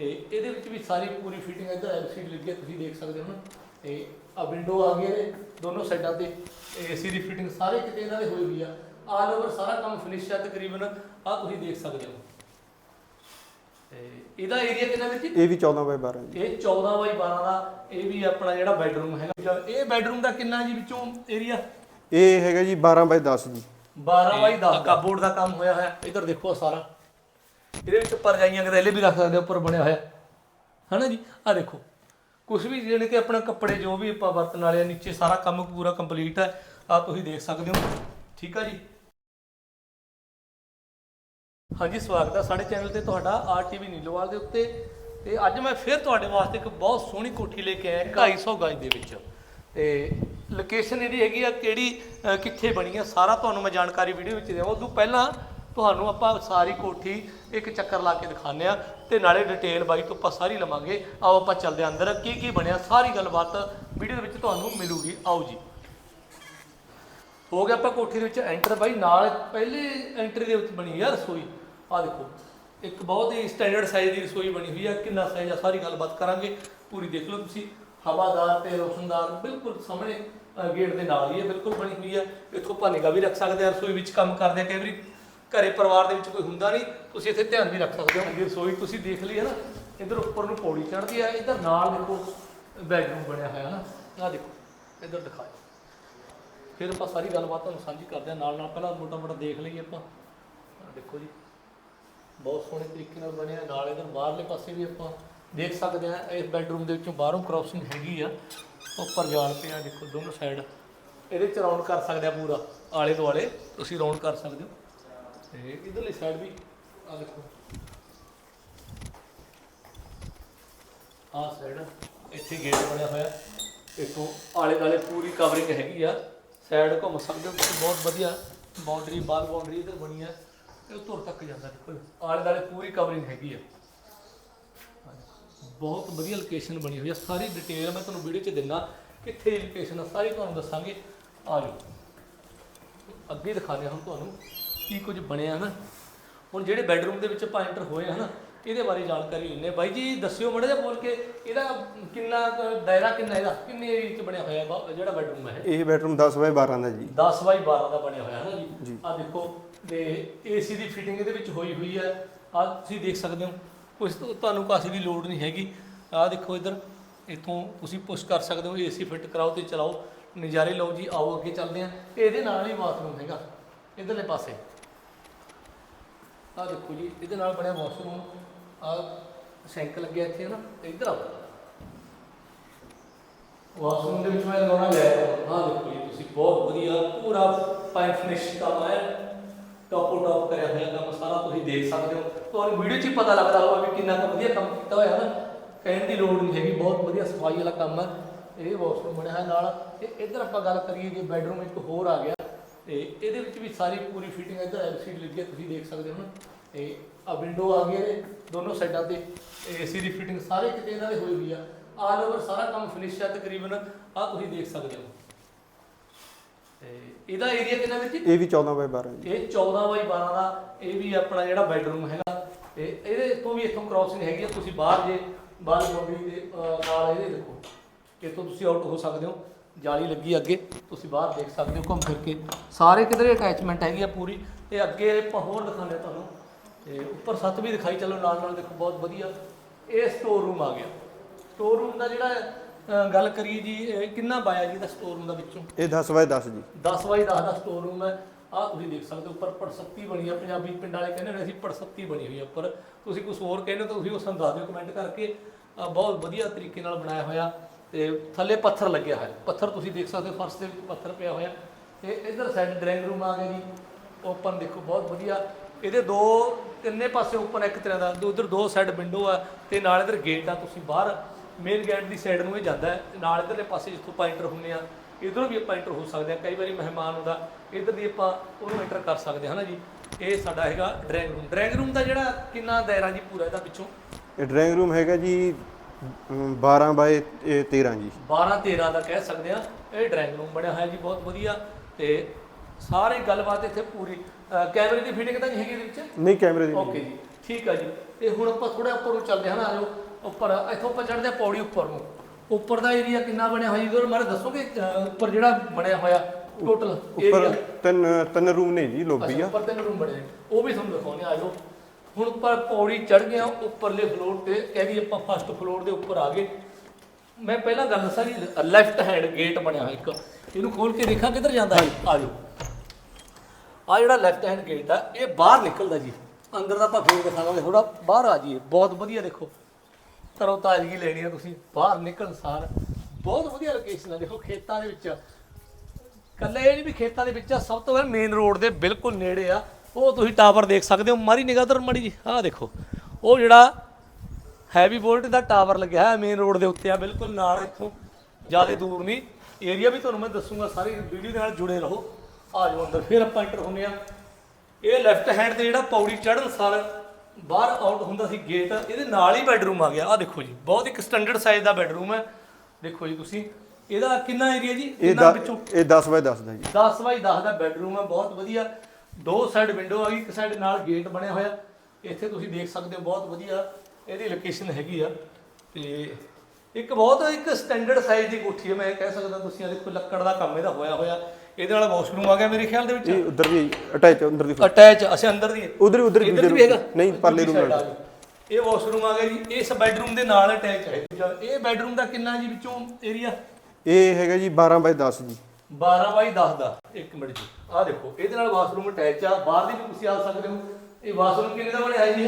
ਤੇ ਇਹਦੇ ਵਿੱਚ ਵੀ ਸਾਰੀ ਪੂਰੀ ਫਿਟਿੰਗ ਇੱਧਰ ਐਲਸੀਡੀ ਲੱਗੀ ਹੈ ਤੁਸੀਂ ਦੇਖ ਸਕਦੇ ਹੋ ਨਾ। ਤੇ ਆ ਵਿੰਡੋ ਆ ਗਈ ਇਹਦੇ ਦੋਨੋਂ ਸਾਈਡਾਂ ਤੇ। ਏਸੀ ਦੀ ਫਿਟਿੰਗ ਸਾਰੇ ਕਿਤੇ ਇਹਨਾਂ ਦੇ ਹੋਈ ਹੋਈ ਆ। ਆਲ ਓਵਰ ਸਾਰਾ ਕੰਮ ਫਿਨਿਸ਼ ਆ ਤਕਰੀਬਨ ਆ ਤੁਸੀਂ ਦੇਖ ਸਕਦੇ ਹੋ। ਤੇ ਇਹਦਾ ਏਰੀਆ ਕਿੰਨਾ ਵਿੱਚ ਇਹ ਵੀ 14 ਬਾਈ 12 ਜੀ। ਇਹ 14 ਬਾਈ 12 ਦਾ ਇਹ ਵੀ ਆਪਣਾ ਜਿਹੜਾ ਬੈਡਰੂਮ ਹੈਗਾ। ਇਹ ਬੈਡਰੂਮ ਦਾ ਕਿੰਨਾ ਜੀ ਵਿੱਚੋਂ ਏਰੀਆ ਇਹ ਹੈਗਾ ਜੀ 12 ਬਾਈ 10 ਜੀ। 12 ਬਾਈ 10 ਕਾਬੋਰਡ ਦਾ। ਕੰਮ ਹੋਇਆ ਹੋਇਆ। ਇਧਰ ਦੇਖੋ ਸਾਰਾ। ਇਹਦੇ ਵਿੱਚ ਪਰਜਾਈਆਂ ਗਦੈਲੇ ਵੀ ਰੱਖ ਸਕਦੇ ਹੋ ਉੱਪਰ ਬਣਿਆ ਹੋਇਆ। ਹਨਾ ਜੀ? ਆ ਦੇਖੋ। ਕੁਝ ਵੀ ਜਿਹੜੇ ਕਿ ਆਪਣਾ ਕੱਪੜੇ ਜੋ ਵੀ ਆਪਾਂ ਵਰਤਣ ਵਾਲੇ ਆ, ਨੀਚੇ ਸਾਰਾ ਕੰਮ ਪੂਰਾ ਕੰਪਲੀਟ ਹੈ ਆ ਤੁਸੀਂ ਦੇਖ ਸਕਦੇ ਹੋ। ਠੀਕ ਆ ਜੀ? ਹਾਂਜੀ, ਸਵਾਗਤ ਹੈ ਸਾਡੇ ਚੈਨਲ ਤੇ ਤੁਹਾਡਾ ਆਰਟੀਵੀ ਨੀਲੋਵਾਲ ਦੇ ਉੱਤੇ। ਤੇ ਅੱਜ ਮੈਂ ਫਿਰ ਤੁਹਾਡੇ ਵਾਸਤੇ ਇੱਕ ਬਹੁਤ ਸੋਹਣੀ ਕੋਠੀ ਲੈ ਕੇ ਆਇਆ 250 ਗਜ ਦੇ ਵਿੱਚ। ਤੇ ਲੋਕੇਸ਼ਨ ਇਹਦੀ ਹੈਗੀ ਆ ਕਿਹੜੀ ਕਿੱਥੇ ਬਣੀ ਆ, ਸਾਰਾ ਤੁਹਾਨੂੰ ਮੈਂ ਜਾਣਕਾਰੀ ਵੀਡੀਓ ਵਿੱਚ ਦੇਵਾਂ ਉਦੋਂ ਪਹਿਲਾਂ ਤੁਹਾਨੂੰ ਆਪਾਂ ਸਾਰੀ ਕੋਠੀ ਇੱਕ ਚੱਕਰ ਲਾ ਕੇ ਦਿਖਾਉਂਦੇ ਆ ਤੇ ਨਾਲੇ ਡਿਟੇਲ ਬਾਈ ਤੋਂ ਆਪਾਂ ਸਾਰੀ ਲਵਾਂਗੇ। ਆਓ ਆਪਾਂ ਚੱਲਦੇ ਹਾਂ ਅੰਦਰ। ਕੀ ਕੀ ਬਣਿਆ? ਸਾਰੀ ਗੱਲਬਾਤ ਵੀਡੀਓ ਦੇ ਵਿੱਚ ਤੁਹਾਨੂੰ ਮਿਲੂਗੀ। ਆਓ ਜੀ। ਹੋ ਗਿਆ ਆਪਾਂ ਕੋਠੀ ਦੇ ਵਿੱਚ ਐਂਟਰ ਬਾਈ। ਨਾਲ ਪਹਿਲੇ ਐਂਟਰੀ ਦੇ ਵਿੱਚ ਬਣੀ ਆ ਰਸੋਈ। ਆ ਦੇਖੋ, ਇੱਕ ਬਹੁਤ ਹੀ ਸਟੈਂਡਰਡ ਸਾਈਜ਼ ਦੀ ਰਸੋਈ ਬਣੀ ਹੋਈ ਆ। ਕਿੰਨਾ ਸਾਈਜ਼ ਆ, ਸਾਰੀ ਗੱਲਬਾਤ ਕਰਾਂਗੇ। ਪੂਰੀ ਦੇਖ ਲਓ ਤੁਸੀਂ। ਹਵਾਦਾਰ ਤੇ ਰੋਸ਼ਨਦਾਰ ਬਿਲਕੁਲ ਸਾਹਮਣੇ ਗੇਟ ਦੇ ਨਾਲ ਹੀ ਹੈ ਬਿਲਕੁਲ ਬਣੀ ਹੋਈ ਹੈ ਇੱਥੋਂ ਭਾਨੇਗਾ ਵੀ ਰੱਖ ਸਕਦੇ ਆ ਰਸੋਈ ਵਿੱਚ ਕੰਮ ਕਰਦੇ ਆ ਕਈ ਵਾਰੀ। ਘਰੇ ਪਰਿਵਾਰ ਦੇ ਵਿੱਚ ਕੋਈ ਹੁੰਦਾ ਨਹੀਂ, ਤੁਸੀਂ ਇੱਥੇ ਧਿਆਨ ਵੀ ਰੱਖ ਸਕਦੇ ਹੋ। ਅੱਗੇ ਰਸੋਈ ਤੁਸੀਂ ਦੇਖ ਲਈ ਹੈ ਨਾ, ਇੱਧਰ ਉੱਪਰ ਨੂੰ ਪੌੜੀ ਚੜ੍ਹਦੀ ਹੈ, ਇੱਧਰ ਨਾਲ ਦੇਖੋ ਬੈਡਰੂਮ ਬਣਿਆ ਹੋਇਆ ਹੈ ਨਾ, ਆਹ ਦੇਖੋ, ਇੱਧਰ ਦਿਖਾਓ। ਫਿਰ ਆਪਾਂ ਸਾਰੀ ਗੱਲਬਾਤ ਤੁਹਾਨੂੰ ਸਾਂਝੀ ਕਰਦੇ ਹਾਂ, ਨਾਲ ਨਾਲ ਪਹਿਲਾਂ ਮੋਟਾ ਮੋਟਾ ਦੇਖ ਲਈਏ ਆਪਾਂ। ਆਹ ਦੇਖੋ ਜੀ, ਬਹੁਤ ਸੋਹਣੇ ਤਰੀਕੇ ਨਾਲ ਬਣਿਆ ਨਾਲ ਇਧਰ ਬਾਹਰਲੇ ਪਾਸੇ ਵੀ ਆਪਾਂ ਦੇਖ ਸਕਦੇ ਹਾਂ, ਇਸ ਬੈਡਰੂਮ ਦੇ ਵਿੱਚੋਂ ਬਾਹਰੋਂ ਕ੍ਰਾਸਿੰਗ ਹੈਗੀ ਆ। ਉੱਪਰ ਜਾਲ ਪਿਆ ਦੇਖੋ, ਦੋਨੋਂ ਸਾਈਡ ਇਹਦੇ ਚ ਰਾਉਂਡ ਕਰ ਸਕਦੇ ਆ ਪੂਰਾ, ਆਲੇ ਦੁਆਲੇ ਤੁਸੀਂ ਰਾਉਂਡ ਕਰ ਸਕਦੇ ਹੋ। ਤੇ ਇਧਰਲੀ ਸਾਈਡ ਵੀ ਆ ਦੇਖੋ। ਆਹ ਸਾਈਡ ਇੱਥੇ ਗੇਟ ਬਣਿਆ ਹੋਇਆ। ਇੱਥੋਂ ਆਲੇ ਦੁਆਲੇ ਪੂਰੀ ਕਵਰਿੰਗ ਹੈਗੀ ਆ। ਸਾਈਡ ਘੁੰਮ ਸਕਦੇ ਹੋ ਤੁਸੀਂ, ਬਹੁਤ ਵਧੀਆ। ਬਾਉਂਡਰੀ ਬਾਹਰ ਬਾਉਂਡਰੀ ਇਧਰ ਬਣੀ ਆ। ਇਹ ਤੁਰ ਤੱਕ ਜਾਂਦਾ, ਦੇਖੋ। ਆਲੇ ਦੁਆਲੇ ਪੂਰੀ ਕਵਰਿੰਗ ਹੈਗੀ ਆ। ਬਹੁਤ ਵਧੀਆ ਲੋਕੇਸ਼ਨ ਬਣੀ ਹੋਈ ਆ। ਸਾਰੀ ਡਿਟੇਲ ਮੈਂ ਤੁਹਾਨੂੰ ਵੀਡੀਓ 'ਚ ਦਿੰਦਾ ਕਿੱਥੇ ਲੋਕੇਸ਼ਨ ਆ, ਸਾਰੀ ਤੁਹਾਨੂੰ ਦੱਸਾਂਗੇ। ਆ ਜਾਓ। ਅੱਗੇ ਦਿਖਾਉਂਦੇ ਹਾਂ ਹੁਣ ਤੁਹਾਨੂੰ। ਕੀ ਕੁਝ ਬਣਿਆ ਨਾ ਹੁਣ ਜਿਹੜੇ ਬੈੱਡਰੂਮ ਦੇ ਵਿੱਚ ਆਪਾਂ ਐਂਟਰ ਹੋਏ ਹਨ ਇਹਦੇ ਬਾਰੇ ਜਾਣਕਾਰੀ ਲੈਣੇ ਬਾਈ ਜੀ ਦੱਸਿਓ ਮੜਾ ਜਿਹਾ ਬੋਲ ਕੇ ਇਹਦਾ ਕਿੰਨਾ ਕੁ ਦਾਇਰਾ ਕਿੰਨਾ ਇਹਦਾ? ਕਿੰਨੇ ਏਰੀਆ 'ਚ ਬਣਿਆ ਹੋਇਆ ਬਾ- ਜਿਹੜਾ ਬੈੱਡਰੂਮ ਹੈ? ਇਹ ਬੈਡਰੂਮ 10 ਬਾਈ 12 ਦਾ ਜੀ। 10 ਬਾਈ 12 ਦਾ ਬਣਿਆ ਹੋਇਆ ਹੈ ਨਾ ਜੀ? ਜੀ। ਆ ਦੇਖੋ ਤੇ ਏਸੀ ਦੀ ਫਿਟਿੰਗ ਇਹਦੇ ਵਿੱਚ ਹੋਈ ਹੋਈ ਹੈ ਆ ਤੁਸੀਂ ਦੇਖ ਸਕਦੇ ਹੋ ਕੁਝ ਤੁਹਾਨੂੰ ਕਾਸੇ ਦੀ ਲੋੜ ਨਹੀਂ ਹੈਗੀ। ਆ ਦੇਖੋ ਇੱਧਰ ਇੱਥੋਂ ਤੁਸੀਂ ਪੁਸ਼ ਕਰ ਸਕਦੇ ਹੋ ਏਸੀ ਫਿੱਟ ਕਰਾਓ ਤੇ ਚਲਾਓ। ਨਜ਼ਾਰੇ ਲਓ ਜੀ ਆਓ ਅੱਗੇ ਚੱਲਦੇ ਆ ਇਹਦੇ ਨਾਲ ਹੀ ਬਾਥਰੂਮ ਹੈਗਾ ਇਧਰਲੇ ਪਾਸੇ। ਆ ਦੇਖੋ ਜੀ ਇਹਦੇ ਨਾਲ ਬਣਿਆ ਵਾਸ਼ਰੂਮ ਆ ਸਿੰਕ ਲੱਗਿਆ ਇੱਥੇ ਨਾ ਇੱਧਰ ਆਓ। ਵਾਸ਼ਰੂਮ ਦੇ ਵਿੱਚ ਮੈਂ ਲਗਾਉਣਾ ਲੈ ਹਾਂ ਦੇਖੋ ਜੀ ਤੁਸੀਂ ਬਹੁਤ ਵਧੀਆ ਪੂਰਾ ਪਾਈਪ ਫਿਨਿਸ਼ ਕੰਮ ਹੈ ਟੌਪੋ ਟੌਪ ਕਰਿਆ ਹੋਇਆ ਕੰਮ ਸਾਰਾ ਤੁਸੀਂ ਦੇਖ ਸਕਦੇ ਹੋ। ਤੁਹਾਨੂੰ ਵੀਡੀਓ 'ਚ ਹੀ ਪਤਾ ਲੱਗਦਾ ਹੋਊਗਾ ਵੀ ਕਿੰਨਾ ਕੁ ਵਧੀਆ ਕੰਮ ਕੀਤਾ ਹੋਇਆ ਨਾ ਕਹਿਣ ਦੀ ਲੋੜ ਨਹੀਂ ਹੈਗੀ ਬਹੁਤ ਵਧੀਆ ਸਫ਼ਾਈ ਵਾਲਾ ਕੰਮ ਹੈ। ਇਹ ਵਾਸ਼ਰੂਮ ਬਣਿਆ ਹੈ ਨਾਲ। ਤੇ ਇੱਧਰ ਆਪਾਂ ਗੱਲ ਕਰੀਏ ਜੇ ਬੈਡਰੂਮ ਇੱਕ ਹੋਰ ਆ ਗਿਆ। ਤੇ ਇਹਦੇ ਵਿੱਚ ਵੀ ਸਾਰੀ ਪੂਰੀ ਫਿਟਿੰਗ ਇੱਧਰ ਐਲਸੀਡੀ ਲੱਗੀ ਹੈ ਤੁਸੀਂ ਦੇਖ ਸਕਦੇ ਹੋ ਨਾ। ਤੇ ਆ ਵਿੰਡੋ ਆ ਗਈ ਇਹਦੇ ਦੋਨੋਂ ਸਾਈਡਾਂ ਤੇ। ਏਸੀ ਦੀ ਫਿਟਿੰਗ ਸਾਰੇ ਕਿਤੇ ਇਹਨਾਂ ਦੇ ਹੋਈ ਹੋਈ ਆ। ਆਲ ਓਵਰ ਸਾਰਾ ਕੰਮ ਫਿਨਿਸ਼ ਹੈ ਤਕਰੀਬਨ ਆ ਤੁਸੀਂ ਦੇਖ ਸਕਦੇ ਹੋ। ਤੇ ਇਹਦਾ ਏਰੀਆ ਕਿੰਨਾ ਵਿੱਚ ਇਹ ਵੀ 14 ਬਾਈ 12 ਜੀ। ਇਹ 14 ਬਾਈ 12 ਦਾ ਇਹ ਵੀ ਆਪਣਾ ਜਿਹੜਾ ਬੈਡਰੂਮ ਹੈਗਾ। ਤੇ ਇਹਦੇ ਤੋਂ ਵੀ ਇੱਥੋਂ ਕ੍ਰਾਸਿੰਗ ਹੈਗੀ ਆ ਤੁਸੀਂ ਬਾਹਰ ਜੇ ਬਾਹਰ ਬਾਉਂਡਰੀ ਦੇ ਨਾਲ ਇਹਦੇ ਦੇਖੋ। ਇੱਥੋਂ ਤੁਸੀਂ ਆਊਟ ਹੋ ਸਕਦੇ ਹੋ। ਜਾਲੀ ਲੱਗੀ ਅੱਗੇ ਤੁਸੀਂ ਬਾਹਰ ਦੇਖ ਸਕਦੇ ਹੋ ਘੁੰਮ ਫਿਰ ਕੇ। ਸਾਰੇ ਕਿਧਰੇ ਅਟੈਚਮੈਂਟ ਹੈਗੀ ਆ ਪੂਰੀ। ਤੇ ਅੱਗੇ ਆਪਾਂ ਹੋਰ ਦਿਖਾਉਂਦੇ ਤੁਹਾਨੂੰ। ਤੇ ਉੱਪਰ ਸੱਤ ਵੀ ਦਿਖਾਈ ਚੱਲੋ ਨਾਲ ਨਾਲ ਦੇਖੋ ਬਹੁਤ ਵਧੀਆ। ਇਹ ਸਟੋਰ ਰੂਮ ਆ ਗਿਆ। ਸਟੋਰ ਰੂਮ ਦਾ ਜਿਹੜਾ ਗੱਲ ਕਰੀਏ ਜੀ ਇਹ ਕਿੰਨਾ ਬਾਇਆ ਜੀ ਦਾ ਸਟੋਰ ਰੂਮ ਦਾ ਵਿੱਚੋਂ? ਇਹ 10 ਬਾਈ 10 ਜੀ। 10 ਬਾਈ 10 ਦਾ ਸਟੋਰ ਰੂਮ ਹੈ। ਆਹ ਤੁਸੀਂ ਦੇਖ ਸਕਦੇ ਹੋ ਉੱਪਰ ਪੜਸੱਤੀ ਬਣੀ ਆ। ਪੰਜਾਬੀ ਪਿੰਡ ਵਾਲੇ ਕਹਿੰਦੇ ਨੇ ਅਸੀਂ ਪੜਸੱਤੀ ਬਣੀ ਹੋਈ ਆ ਉੱਪਰ। ਤੁਸੀਂ ਕੁਝ ਹੋਰ ਕਹਿੰਦੇ ਤਾਂ ਤੁਸੀਂ ਉਹ ਸਾਨੂੰ ਦੱਸ ਦਿਓ ਕਮੈਂਟ ਕਰਕੇ। ਬਹੁਤ ਵਧੀਆ ਤਰੀਕੇ ਨਾਲ ਬਣਾਇਆ ਹੋਇਆ। ਤੇ ਥੱਲੇ ਪੱਥਰ ਲੱਗਿਆ ਹੋਇਆ। ਪੱਥਰ ਤੁਸੀਂ ਦੇਖ ਸਕਦੇ ਹੋ, ਫਰਸ਼ ਦੇ ਵਿੱਚ ਪੱਥਰ ਪਿਆ ਹੋਇਆ। ਤੇ ਇਧਰ ਸਾਈਡ ਡਰਾਇੰਗ ਰੂਮ ਆ ਗਿਆ ਜੀ। ਓਪਨ ਦੇਖੋ, ਬਹੁਤ ਵਧੀਆ। ਇਹਦੇ ਦੋ, ਤਿੰਨੇ ਪਾਸੇ ਓਪਨ ਇੱਕ ਤਰ੍ਹਾਂ ਦਾ। ਉਧਰ ਦੋ ਸਾਈਡ ਵਿੰਡੋ ਆ ਤੇ ਨਾਲ ਇਧਰ ਗੇਟ ਆ। ਤੁਸੀਂ ਬਾਹਰ ਮੇਨ ਗੇਟ ਦੀ ਸਾਈਡ ਨੂੰ ਇਹ ਜਾਂਦਾ ਹੈ। ਤੇ ਨਾਲ ਇਧਰਲੇ ਪਾਸੇ ਜਿੱਥੋਂ ਆਪਾਂ ਐਂਟਰ ਹੁੰਦੇ ਆ, ਇਧਰੋਂ ਵੀ ਆਪਾਂ ਐਂਟਰ ਹੋ ਸਕਦੇ ਆ। ਕਈ ਵਾਰੀ ਮਹਿਮਾਨ ਹੁੰਦਾ ਇਧਰ ਦੀ ਆਪਾਂ ਉਹਨੂੰ ਐਂਟਰ ਕਰ ਸਕਦੇ ਹਾਂ ਨਾ ਜੀ। ਇਹ ਸਾਡਾ ਹੈਗਾ ਡਰਾਇੰਗ ਰੂਮ ਡਰਾਇੰਗ ਰੂਮ ਦਾ ਜਿਹੜਾ ਕਿੰਨਾ ਦਾਇਰਾ ਜੀ ਪੂਰਾ ਇਹਦਾ ਪਿੱਛੋਂ? ਇਹ ਡਰਾਇੰਗ ਰੂਮ ਹੈਗਾ ਜੀ 12 ਬਾਈ ਇਹ 13 ਜੀ। 12 13 ਦਾ ਕਹਿ ਸਕਦੇ ਆ ਇਹ ਡਰਾਇੰਗ ਰੂਮ ਬਣਿਆ ਹੋਇਆ ਜੀ ਬਹੁਤ ਵਧੀਆ। ਤੇ ਸਾਰੇ ਗੱਲਬਾਤ ਇੱਥੇ ਪੂਰੀ ਕੈਮਰੇ ਦੀ ਫਿਟਿੰਗ ਤਾਂ ਨਹੀਂ ਹੈਗੀ ਇਹਦੇ ਵਿੱਚ? ਨਹੀਂ ਕੈਮਰੇ ਦੀ ਓਕੇ ਜੀ ਠੀਕ ਆ ਜੀ। ਤੇ ਹੁਣ ਆਪਾਂ ਥੋੜਾ ਉੱਪਰ ਨੂੰ ਚੱਲਦੇ ਹਾਂ ਨਾ ਆਜੋ। ਉੱਪਰ ਇੱਥੋਂ ਆਪਾਂ ਚੜ੍ਹਦੇ ਹਾਂ ਪੌੜੀ ਉੱਪਰ ਨੂੰ। ਉੱਪਰ ਦਾ ਏਰੀਆ ਕਿੰਨਾ ਬਣਿਆ ਹੋਇਆ ਜੀ? ਉਹਦੇ ਬਾਰੇ ਦੱਸੋਗੇ ਉੱਪਰ ਜਿਹੜਾ ਬਣਿਆ ਹੋਇਆ ਟੋਟਲ ਉੱਪਰ ਤਿੰਨ ਤਿੰਨ ਰੂਮ ਨੇ ਜੀ ਲੋਬੀ ਆ। ਉੱਪਰ ਤਿੰਨ ਰੂਮ ਬਣੇ। ਉਹ ਵੀ ਤੁਹਾਨੂੰ ਦਿਖਾਉਣੇ ਆਜੋ। ਹੁਣ ਉੱਪਰ ਪੌੜੀ ਚੜ ਗਿਆ ਉੱਪਰਲੇ ਫਲੋਰ ਤੇ ਕਹਿ ਵੀ ਆਪਾਂ ਫਸਟ ਫਲੋਰ ਦੇ ਉੱਪਰ ਆ ਗਏ। ਮੈਂ ਪਹਿਲਾਂ ਗੱਲ ਦੱਸਾਂ ਜੀ ਲੈਫਟ ਹੈਂਡ ਗੇਟ ਬਣਿਆ ਹੋਇਆ ਇੱਕ। ਇਹਨੂੰ ਖੋਲ ਕੇ ਦੇਖਾਂ ਕਿੱਧਰ ਜਾਂਦਾ ਹੈ। ਆਜੋ। ਆ ਜਿਹੜਾ ਲੈਫਟ ਹੈਂਡ ਗੇਟ ਆ ਇਹ ਬਾਹਰ ਨਿਕਲਦਾ ਜੀ। ਅੰਦਰ ਦਾ ਆਪਾਂ ਫੇਰ ਦਿਖਾਵਾਂਗੇ। ਥੋੜਾ ਬਾਹਰ ਆ ਜਾਈਏ। ਬਹੁਤ ਵਧੀਆ ਦੇਖੋ। ਤਰੋ ਤਾਜ਼ਗੀ ਲੈਣੀ ਆ ਤੁਸੀਂ। ਬਾਹਰ ਨਿਕਲਣ ਸਾਰ। ਬਹੁਤ ਵਧੀਆ ਲੋਕੇਸ਼ਨ ਆ। ਦੇਖੋ ਖੇਤਾਂ ਦੇ ਵਿੱਚ। ਕੱਲੇ ਇਹ ਨਹੀਂ ਵੀ ਖੇਤਾਂ ਦੇ ਵਿੱਚ ਆ ਸਭ ਤੋਂ ਪਹਿਲਾਂ ਮੇਨ ਰੋਡ ਦੇ ਬਿਲਕੁਲ ਨੇੜੇ ਆ। ਉਹ ਤੁਸੀਂ ਟਾਵਰ ਦੇਖ ਸਕਦੇ ਹੋ ਮਾਰੀ ਨਿਗਾਹ ਉਧਰ ਮੜੀ ਜੀ ਆਹ ਦੇਖੋ। ਉਹ ਜਿਹੜਾ ਹੈਵੀ ਵੋਲਟ ਦਾ ਟਾਵਰ ਲੱਗਿਆ ਹੈ ਮੇਨ ਰੋਡ ਦੇ ਉੱਤੇ ਆ ਬਿਲਕੁਲ ਨਾਲ ਇੱਥੋਂ ਜ਼ਿਆਦਾ ਦੂਰ ਨਹੀਂ। ਏਰੀਆ ਵੀ ਤੁਹਾਨੂੰ ਮੈਂ ਦੱਸੂਗਾ ਸਾਰੀ ਵੀਡੀਓ ਦੇ ਨਾਲ ਜੁੜੇ ਰਹੋ। ਆ ਜਾਓ ਅੰਦਰ ਫਿਰ ਆਪਾਂ ਐਂਟਰ ਹੁੰਦੇ ਆ। ਇਹ ਲੈਫਟ ਹੈਂਡ ਤੇ ਜਿਹੜਾ ਪੌੜੀ ਚੜ੍ਹਨ ਸਾਰ ਬਾਹਰ ਆਊਟ ਹੁੰਦਾ ਸੀ ਗੇਟ ਇਹਦੇ ਨਾਲ ਹੀ ਬੈੱਡਰੂਮ ਆ ਗਿਆ। ਆ ਦੇਖੋ ਜੀ ਬਹੁਤ ਇੱਕ ਸਟੈਂਡਰਡ ਸਾਈਜ਼ ਦਾ ਬੈੱਡਰੂਮ ਹੈ। ਦੇਖੋ ਜੀ ਤੁਸੀਂ ਇਹਦਾ ਕਿੰਨਾ ਏਰੀਆ ਜੀ? ਇਹ ਕਿੰਨਾ ਵਿੱਚੋਂ? ਇਹ 10 ਬਾਈ 10 ਦਾ ਜੀ। 10 ਬਾਈ 10 ਦਾ ਬੈੱਡਰੂਮ ਹੈ ਬਹੁਤ ਵਧੀਆ। ਦੋ ਸਾਈਡ ਵਿੰਡੋ ਆ ਗਈ ਇੱਕ ਸਾਈਡ ਨਾਲ ਗੇਟ ਬਣਿਆ ਹੋਇਆ। ਇੱਥੇ ਤੁਸੀਂ ਦੇਖ ਸਕਦੇ ਹੋ ਬਹੁਤ ਵਧੀਆ ਇਹਦੀ ਲੋਕੇਸ਼ਨ ਹੈਗੀ ਆ। ਤੇ ਇੱਕ ਬਹੁਤ ਇੱਕ ਸਟੈਂਡਰਡ ਸਾਈਜ਼ ਦੀ ਕੋਠੀ ਹੈ ਮੈਂ ਕਹਿ ਸਕਦਾ ਤੁਸੀਂ ਆ ਦੇਖੋ ਲੱਕੜ ਦਾ ਕੰਮ ਇਹਦਾ ਹੋਇਆ ਹੋਇਆ। ਇਹਦੇ ਨਾਲ ਵਾਸ਼ਰੂਮ ਆ ਗਿਆ ਮੇਰੇ ਖਿਆਲ ਦੇ ਵਿੱਚ? ਇਹ ਉਧਰ ਵੀ ਅਟੈਚ ਉਧਰ ਦੀ ਅਟੈਚ ਅਸੀਂ ਅੰਦਰ ਦੀ ਉਧਰ ਉਧਰ ਇੱਧਰ ਵੀ ਹੈਗਾ? ਨਹੀਂ ਪਰਲੇ ਰੂਮ ਜਾਓ। ਇਹ ਵਾਸ਼ਰੂਮ ਆ ਗਿਆ ਜੀ ਇਸ ਬੈੱਡਰੂਮ ਦੇ ਨਾਲ ਅਟੈਚ ਹੈ। ਇਹ। ਬੈੱਡਰੂਮ ਦਾ ਕਿੰਨਾ ਜੀ ਵਿੱਚੋਂ ਏਰੀਆ ਇਹ ਹੈਗਾ ਜੀ 12 ਬਾਈ 10 ਜੀ। 12 ਬਾਈ 10 ਦਾ। ਇੱਕ ਮਿੰਟ ਜੀ। ਆਹ ਦੇਖੋ ਇਹਦੇ ਨਾਲ ਵਾਸ਼ਰੂਮ ਅਟੈਚ ਆ। ਬਾਹਰ ਦੀ ਵੀ ਤੁਸੀਂ ਆ ਸਕਦੇ ਹੋ। ਇਹ ਵਾਸ਼ਰੂਮ ਕਿੰਨੇ ਦਾ ਬਣਿਆ ਜੀ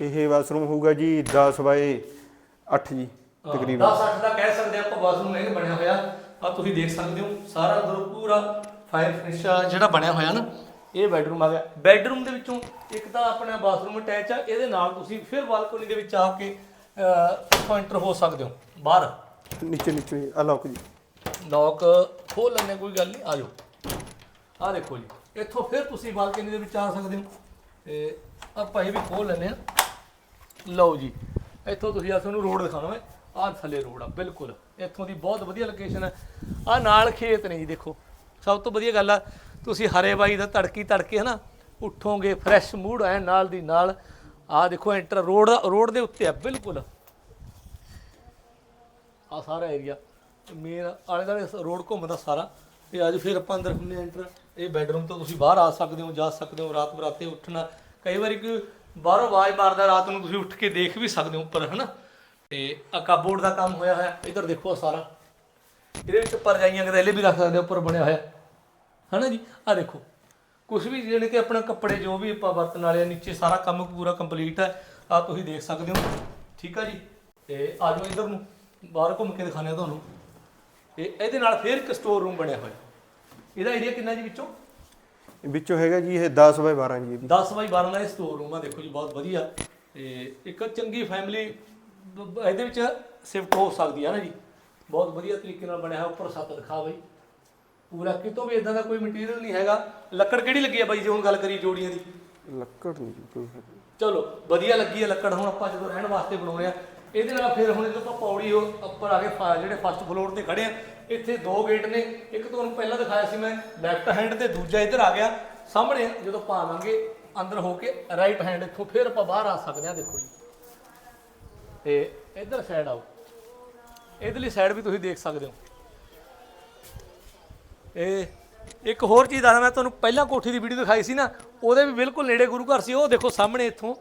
ਇਹ ਇਹ ਬਾਥਰੂਮ ਹੋਊਗਾ ਜੀ 10 ਬਾਈ 8 ਜੀ ਤਕਰੀਬਨ। 10 8 ਦਾ ਕਹਿ ਸਕਦੇ ਆਪਾਂ ਵਾਸ਼ਰੂਮ ਇਹ ਬਣਿਆ ਹੋਇਆ। ਆ ਤੁਸੀਂ ਦੇਖ ਸਕਦੇ ਹੋ ਸਾਰਾ ਅੰਦਰੋਂ ਪੂਰਾ ਫਾਇਰ ਫਿਨਿਸ਼ ਜਿਹੜਾ ਬਣਿਆ ਹੋਇਆ ਨਾ ਇਹ ਬੈੱਡਰੂਮ ਆ ਗਿਆ। ਬੈੱਡਰੂਮ ਦੇ ਵਿੱਚੋਂ ਇੱਕ ਤਾਂ ਆਪਣਾ ਬਾਥਰੂਮ ਅਟੈਚ ਆ ਇਹਦੇ ਨਾਲ ਤੁਸੀਂ ਫਿਰ ਬਾਲਕੋਨੀ ਦੇ ਵਿੱਚ ਆ ਕੇ ਅਹ, ਐਂਟਰ ਹੋ ਸਕਦੇ ਹੋ। ਬਾਹਰ। ਨੀਚੇ ਨੀਚੇ ਅਲੌਕ ਜੀ। ਲੌਕ ਖੋਲ ਲੈਣੇ ਕੋਈ ਗੱਲ ਨਹੀਂ, ਆ ਜਾਓ। ਆ ਦੇਖੋ ਜੀ, ਇੱਥੋਂ ਫਿਰ ਤੁਸੀਂ ਬਾਲਕਨੀ ਦੇ ਵਿੱਚ ਆ ਸਕਦੇ ਹੋ। ਤੇ ਆਪਾਂ ਇਹ ਵੀ ਖੋਲ ਲੈਣੇ ਆ ਲਓ ਜੀ, ਇੱਥੋਂ ਤੁਸੀਂ ਆ ਤੁਹਾਨੂੰ ਰੋਡ ਦਿਖਾਉਣਾ ਮੈਂ। ਆਹ ਥੱਲੇ ਰੋਡ ਆ, ਬਿਲਕੁਲ। ਇੱਥੋਂ ਦੀ ਬਹੁਤ ਵਧੀਆ ਲੋਕੇਸ਼ਨ ਹੈ ਆ ਨਾਲ ਖੇਤ ਨੇ ਜੀ, ਦੇਖੋ। ਸਭ ਤੋਂ ਵਧੀਆ ਗੱਲ ਆ, ਤੁਸੀਂ ਹਰੇ ਬਾਈ ਦਾ ਤੜਕੀ ਤੜਕੇ ਹਨਾ, ਉੱਠੋਗੇ ਫਰੈਸ਼ ਮੂਡ ਐ ਨਾਲ ਦੀ ਨਾਲ। ਆ ਦੇਖੋ ਐਂਟਰ ਰੋਡ ਰੋਡ ਦੇ ਉੱਤੇ ਆ, ਬਿਲਕੁਲ। ਆ ਸਾਰਾ ਏਰੀਆ ਮੇਨ ਆਲੇ ਦੁਆਲੇ ਰੋਡ ਘੁੰਮਦਾ ਸਾਰਾ ਤੇ ਅੱਜ ਫਿਰ ਆਪਾਂ ਅੰਦਰ ਹੁੰਨੇ ਐਂਟਰ ਇਹ ਬੈਡਰੂਮ ਤੋਂ ਤੁਸੀਂ ਬਾਹਰ ਆ ਸਕਦੇ ਹੋ, ਜਾ ਸਕਦੇ ਹੋ, ਰਾਤ ਬਰਾਤੇ ਉੱਠਣਾ। ਕਈ ਵਾਰੀ ਕੋਈ ਬਾਹਰੋਂ ਆਵਾਜ਼ ਮਾਰਦਾ ਰਾਤ ਨੂੰ ਤੁਸੀਂ ਉੱਠ ਕੇ ਦੇਖ ਵੀ ਸਕਦੇ ਹੋ ਉੱਪਰ, ਹਨਾ? ਤੇ ਆ ਕਾਬੋਰਡ ਦਾ ਕੰਮ ਹੋਇਆ ਹੋਇਆ, ਇਧਰ ਦੇਖੋ ਆਹ ਸਾਰਾ। ਇਹਦੇ ਵਿੱਚ ਪਰਜਾਈਆਂ ਗਦੈਲੇ ਵੀ ਰੱਖ ਸਕਦੇ ਹੋ, ਉੱਪਰ ਬਣਿਆ ਹੋਇਆ। ਹਨਾ ਜੀ? ਆ ਦੇਖੋ। ਕੁਝ ਵੀ ਜਿਹੜੇ ਕਿ ਆਪਣਾ ਕੱਪੜੇ ਜੋ ਵੀ ਆਪਾਂ ਵਰਤਣ ਵਾਲੇ ਆ, ਨੀਚੇ ਸਾਰਾ ਕੰਮ ਪੂਰਾ ਕੰਪਲੀਟ ਹੈ। ਆ ਤੁਸੀਂ ਦੇਖ ਸਕਦੇ ਹੋ। ਠੀਕ ਆ ਜੀ? ਤੇ ਆ ਜਾਓ ਇਧਰ ਨੂੰ। ਬਾਹਰ ਘੁੰਮ ਕੇ ਦਿਖਾਉਂਦੇ ਆ ਤੁਹਾਨੂੰ। ਤੇ ਇਹਦੇ ਨਾਲ ਫੇਰ ਇੱਕ ਸਟੋਰ ਰੂਮ ਬਣਿਆ ਹੋਇਆ। ਇਹਦਾ ਏਰੀਆ ਕਿੰਨਾ ਜੀ ਵਿੱਚੋਂ? ਵਿੱਚੋਂ ਹੈਗਾ ਜੀ ਇਹ 10 ਬਾਈ 12 ਜੀ। 10 ਬਾਈ 12 ਦਾ ਇਹ ਸਟੋਰ ਰੂਮ ਆ ਦੇਖੋ ਜੀ ਬਹੁਤ ਵਧੀਆ। ਤੇ ਇੱਕ ਚੰਗੀ ਫੈਮਿਲੀ ਇਹਦੇ ਵਿੱਚ ਸ਼ਿਫਟ ਹੋ ਸਕਦੀ ਹੈ ਨਾ ਜੀ। ਬਹੁਤ ਵਧੀਆ ਤਰੀਕੇ ਨਾਲ ਬਣਿਆ ਹੈ ਉੱਪਰ ਛੱਤ ਦਿਖਾ ਬਈ। ਪੂਰਾ ਕਿਤੋਂ ਵੀ ਇਦਾਂ ਦਾ ਕੋਈ ਮਟੀਰੀਅਲ ਨਹੀਂ ਹੈਗਾ। ਲੱਕੜ ਕਿਹੜੀ ਲੱਗੀ ਆ ਬਾਈ ਜੇ ਹੁਣ ਗੱਲ ਕਰੀ ਜੋੜੀਆਂ ਦੀ? ਲੱਕੜ ਨਹੀਂ ਚਲੋ ਵਧੀਆ ਲੱਗੀ ਹੈ ਲੱਕੜ ਹੁਣ ਆਪਾਂ ਜਦੋਂ ਰਹਿਣ ਵਾਸਤੇ ਬਣਾਉਣੇ ਆ ਇਹਦੇ ਨਾਲ ਫਿਰ ਹੁਣ ਜਦੋਂ ਆਪਾਂ ਪੌੜੀ ਉਹ ਉੱਪਰ ਆ ਕੇ ਫਾ- ਜਿਹੜੇ ਫਸਟ ਫਲੋਰ ਤੇ ਖੜੇ ਆ, ਇੱਥੇ ਦੋ ਗੇਟ ਨੇ। ਇੱਕ ਤੁਹਾਨੂੰ ਪਹਿਲਾਂ ਦਿਖਾਇਆ ਸੀ ਮੈਂ ਲੈਫਟ ਹੈਂਡ ਤੇ ਦੂਜਾ ਇੱਧਰ ਆ ਗਿਆ। ਸਾਹਮਣੇ ਜਦੋਂ ਪਾਵਾਂਗੇ ਅੰਦਰ ਹੋ ਕੇ ਰਾਈਟ ਹੈਂਡ ਇੱਥੋਂ ਫਿਰ ਆਪਾਂ ਬਾਹਰ ਆ ਸਕਦੇ ਆ, ਦੇਖੋ ਜੀ। ਤੇ ਇੱਧਰ ਸਾਈਡ ਆਓ। ਇਧਰਲੀ ਸਾਈਡ ਵੀ ਤੁਸੀਂ ਦੇਖ ਸਕਦੇ ਹੋ। ਇਹ ਇੱਕ ਹੋਰ ਚੀਜ਼ ਦੱਸਦਾ ਮੈਂ ਤੁਹਾਨੂੰ, ਪਹਿਲਾਂ ਕੋਠੀ ਦੀ ਵੀਡੀਓ ਦਿਖਾਈ ਸੀ ਨਾ, ਉਹਦੇ ਵੀ ਬਿਲਕੁਲ ਨੇੜੇ ਗੁਰੂ ਘਰ ਸੀ। ਉਹ ਦੇਖੋ ਸਾਹਮਣੇ ਇੱਥੋਂ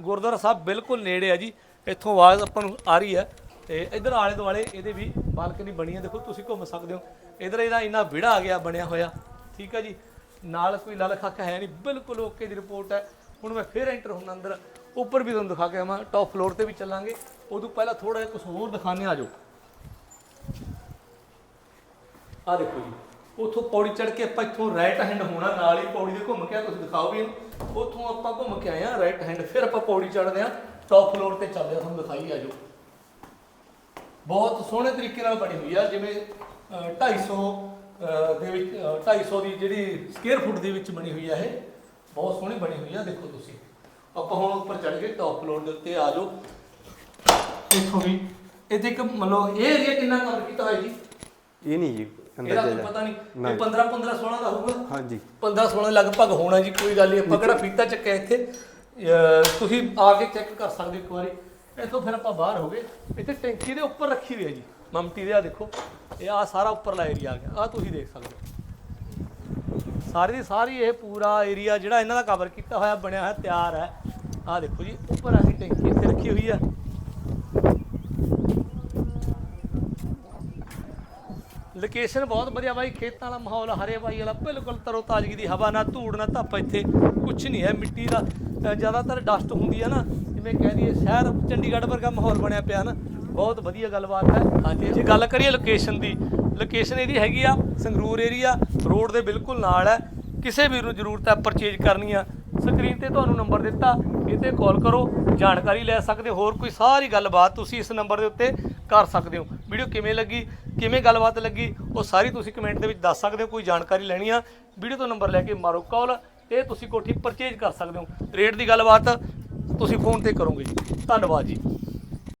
ਗੁਰਦੁਆਰਾ ਸਾਹਿਬ ਬਿਲਕੁਲ ਨੇੜੇ ਆ ਜੀ। ਇੱਥੋਂ ਆਵਾਜ਼ ਆਪਾਂ ਨੂੰ ਆ ਰਹੀ ਹੈ ਤੇ ਇਧਰ ਆਲੇ ਦੁਆਲੇ ਇਹਦੇ ਵੀ ਬਾਲਕਨੀ ਬਣੀ ਹੈ ਦੇਖੋ ਤੁਸੀਂ ਘੁੰਮ ਸਕਦੇ ਹੋ। ਇਧਰ ਇਹਦਾ ਇੰਨਾ ਵਿੜਾ ਆ ਗਿਆ ਬਣਿਆ ਹੋਇਆ। ਠੀਕ ਹੈ ਜੀ। ਨਾਲ ਕੋਈ ਲਲ ਖੱਕ ਹੈ ਨਹੀਂ ਬਿਲਕੁਲ ਓਕੇ ਦੀ ਰਿਪੋਰਟ ਹੈ। ਹੁਣ ਮੈਂ ਫਿਰ ਐਂਟਰ ਹੁੰਦਾ ਅੰਦਰ। ਉੱਪਰ ਵੀ ਤੁਹਾਨੂੰ ਦਿਖਾ ਕੇ ਆਵਾਂ ਟੌਪ ਫਲੋਰ ਤੇ ਵੀ ਚੱਲਾਂਗੇ। ਉਦੋਂ ਪਹਿਲਾਂ ਥੋੜਾ ਜਿਹਾ ਕੁਝ ਹੋਰ ਦਿਖਾਣੇ ਆ ਜਾਓ। ਆ ਦੇਖੋ ਜੀ ਉਥੋਂ ਪੌੜੀ ਚੜ ਕੇ ਆਪਾਂ ਇੱਥੋਂ ਰਾਈਟ ਹੈਂਡ ਹੋਣਾ ਨਾਲ ਹੀ ਪੌੜੀ ਦੇ ਘੁੰਮ ਕੇ ਆ, ਤੁਸੀਂ ਦਿਖਾਓ ਵੀ ਉਥੋਂ ਆਪਾਂ ਘੁੰਮ ਕੇ ਆਏ ਆ ਰਾਈਟ ਹੈਂਡ ਫਿਰ ਆਪਾਂ ਪੌੜੀ ਚੜਦੇ ਆ ਟੌਪ ਫਲੋਰ ਤੇ ਚੱਲਦੇ ਆ ਤੁਹਾਨੂੰ ਦਿਖਾਈ ਆ ਜਾਓ ਬਹੁਤ ਸੋਹਣੇ ਤਰੀਕੇ ਨਾਲ ਬਣੀ ਹੋਈ ਆ ਜਿਵੇਂ ਅਹ, 250 ਅਹ, ਦੇ ਵਿੱਚ ਅਹ, 250 ਦੀ ਜਿਹੜੀ ਸਕੁਅਰ ਫੁੱਟ ਦੇ ਵਿੱਚ ਬਣੀ ਹੋਈ ਆ ਇਹ। ਬਹੁਤ ਸੋਹਣੀ ਬਣੀ ਹੋਈ ਆ ਦੇਖੋ ਤੁਸੀਂ। ਆਪਾਂ ਹੁਣ ਉੱਪਰ ਚੜ ਕੇ ਟੌਪ ਫਲੋਰ ਦੇ ਉੱਤੇ ਆ ਜਾਓ ਇੱਥੋਂ ਵੀ ਇਹਦੇ ਇੱਕ ਮਤਲਬ ਇਹ ਏਰੀਆ ਕਿੰਨਾ ਕਵਰ ਕੀਤਾ ਹੋਇਆ ਜੀ? ਇਹ ਨਹੀਂ ਜੀ ਇਹਦਾ ਪਤਾ ਨਹੀਂ। ਇਹ 15 15 16 ਦਾ ਹੋਊਗਾ। ਹਾਂਜੀ 15 16 ਲਗਭਗ ਹੋਣਾ ਜੀ ਕੋਈ ਗੱਲ ਨਹੀਂ ਆਪਾਂ ਕਿਹੜਾ ਫੀਤਾ ਚੱਕਿਆ ਇੱਥੇ। ਤੁਸੀਂ ਆ ਕੇ ਚੈੱਕ ਕਰ ਸਕਦੇ ਇੱਕ ਵਾਰੀ। ਇੱਥੋਂ ਫਿਰ ਆਪਾਂ ਬਾਹਰ ਹੋ ਗਏ। ਇੱਥੇ ਟੈਂਕੀ ਦੇ ਉੱਪਰ ਰੱਖੀ ਹੋਈ ਹੈ ਜੀ। ਮਮਟੀ ਦੇ ਆ ਦੇਖੋ। ਇਹ ਆ ਸਾਰਾ ਉੱਪਰਲਾ ਏਰੀਆ ਆ ਗਿਆ। ਆ ਤੁਸੀਂ ਦੇਖ ਸਕਦੇ ਹੋ। ਸਾਰੀ ਦੀ ਸਾਰੀ ਇਹ ਪੂਰਾ ਏਰੀਆ ਜਿਹੜਾ ਇਹਨਾਂ ਦਾ ਕਵਰ ਕੀਤਾ ਹੋਇਆ, ਬਣਿਆ ਹੋਇਆ, ਤਿਆਰ ਹੈ। ਆ ਦੇਖੋ ਜੀ, ਉੱਪਰ ਅਸੀਂ ਟੈਂਕੀ ਇੱਥੇ ਰੱਖੀ ਹੋਈ ਹੈ। ਲੋਕੇਸ਼ਨ ਬਹੁਤ ਵਧੀਆ ਬਾਈ। ਖੇਤਾਂ ਵਾਲਾ ਮਾਹੌਲ, ਹਰੇ ਬਾਈ ਵਾਲਾ, ਬਿਲਕੁਲ ਤਰੋ ਤਾਜ਼ਗੀ ਦੀ ਹਵਾ, ਨਾ ਧੂੜ, ਨਾ ਧੱਪ ਇੱਥੇ। ਕੁਝ ਨਹੀਂ ਹੈ, ਮਿੱਟੀ ਦਾ ਜ਼ਿਆਦਾਤਰ ਡਸਟ ਹੁੰਦੀ ਹੈ ਨਾ ਜਿਵੇਂ ਕਹਿ ਦਈਏ ਸ਼ਹਿਰ ਚੰਡੀਗੜ੍ਹ ਵਰਗਾ ਮਾਹੌਲ ਬਣਿਆ ਪਿਆ ਨਾ ਬਹੁਤ ਵਧੀਆ ਗੱਲਬਾਤ ਹੈ। ਹਾਂਜੀ। ਜੇ ਗੱਲ ਕਰੀਏ ਲੋਕੇਸ਼ਨ ਦੀ ਲੋਕੇਸ਼ਨ ਇਹਦੀ ਹੈਗੀ ਆ ਸੰਗਰੂਰ ਏਰੀਆ ਰੋਡ ਦੇ ਬਿਲਕੁਲ ਨਾਲ ਹੈ। ਕਿਸੇ ਵੀਰ ਨੂੰ ਜ਼ਰੂਰਤ ਹੈ ਪਰਚੇਜ ਕਰਨੀ ਆ ਸਕਰੀਨ ਤੇ ਤੁਹਾਨੂੰ ਨੰਬਰ ਦਿੱਤਾ ਇਹ ਤੇ ਕਾਲ ਕਰੋ ਜਾਣਕਾਰੀ ਲੈ ਸਕਦੇ। ਹੋਰ ਕੋਈ ਸਾਰੀ ਗੱਲਬਾਤ ਤੁਸੀਂ ਇਸ ਨੰਬਰ ਦੇ ਉੱਤੇ ਕਰ ਸਕਦੇ ਹੋ। ਵੀਡੀਓ ਕਿਵੇਂ ਲੱਗੀ ਕਿਵੇਂ ਗੱਲਬਾਤ ਲੱਗੀ ਉਹ ਸਾਰੀ ਤੁਸੀਂ ਕਮੈਂਟ ਦੇ ਵਿੱਚ ਦੱਸ ਸਕਦੇ ਹੋ ਕੋਈ ਜਾਣਕਾਰੀ ਲੈਣੀ ਆ। ਵੀਡੀਓ ਤੋਂ ਨੰਬਰ ਲੈ ਕੇ ਮਾਰੋ ਕਾਲ ਤੇ ਤੁਸੀਂ ਕੋਠੀ ਪਰਚੇਜ ਕਰ ਸਕਦੇ ਹੋ। ਰੇਟ ਦੀ ਗੱਲਬਾਤ ਤੁਸੀਂ ਫੋਨ ਤੇ ਕਰੋਗੇ ਜੀ। ਧੰਨਵਾਦ ਜੀ।